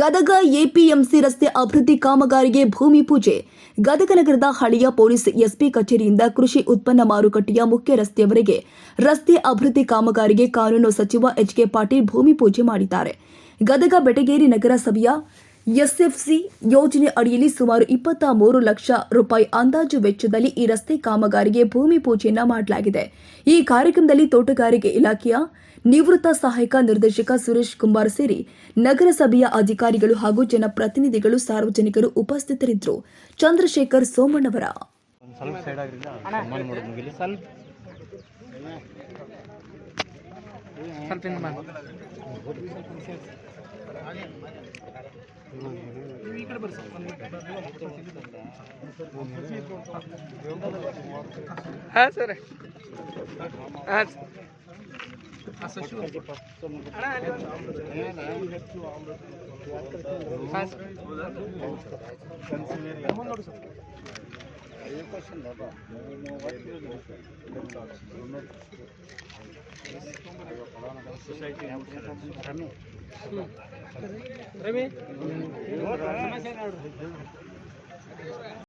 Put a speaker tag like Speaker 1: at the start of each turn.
Speaker 1: Gadag APMC ರಸ್ತೆ ಅಭಿವೃದ್ಧಿ ಕಾಮಗಾರಿಗೆ ಭೂಮಿ ಪೂಜೆ. ಗದಗ ನಗರದ ಹಳೆಯ ಪೊಲೀಸ್ ಎಸ್ಪಿ ಕಚೇರಿಯಿಂದ ಕೃಷಿ ಉತ್ಪನ್ನ ಮಾರುಕಟ್ಟೆಯ ಮುಖ್ಯ ರಸ್ತೆಯವರೆಗೆ ರಸ್ತೆ ಅಭಿವೃದ್ಧಿ ಕಾಮಗಾರಿಗೆ ಕಾನೂನು ಸಚಿವ ಎಚ್ಕೆ ಪಾಟೀಲ್ ಭೂಮಿ ಪೂಜೆ ಮಾಡಿದ್ದಾರೆ. ಗದಗ ಬೆಟಗೇರಿ ನಗರಸಭೆಯ ಎಸ್ಎಫ್ಸಿ ಯೋಜನೆ ಅಡಿಯಲ್ಲಿ ಸುಮಾರು ಇಪ್ಪತ್ತ ಮೂರು ಲಕ್ಷ ರೂಪಾಯಿ ಅಂದಾಜು ವೆಚ್ಚದಲ್ಲಿ ಈ ರಸ್ತೆ ಕಾಮಗಾರಿಗೆ ಭೂಮಿ ಪೂಜೆಯನ್ನ ಮಾಡಲಾಗಿದೆ. ಈ ಕಾರ್ಯಕ್ರಮದಲ್ಲಿ ತೋಟಗಾರಿಕೆ ಇಲಾಖೆಯ ನಿವೃತ್ತ ಸಹಾಯಕ ನಿರ್ದೇಶಕ ಸುರೇಶ್ ಕುಮಾರ್ ಸೇರಿ ನಗರಸಭೆಯ ಅಧಿಕಾರಿಗಳು ಹಾಗೂ ಜನಪ್ರತಿನಿಧಿಗಳು ಸಾರ್ವಜನಿಕರು ಉಪಸ್ಥಿತರಿದ್ದರು. ಚಂದ್ರಶೇಖರ್ ಸೋಮಣ್ಣವರ
Speaker 2: ಹಾಂ ಸರ್ ಹಾಂ ಹಾಂ ಸರ್ ರವಿ?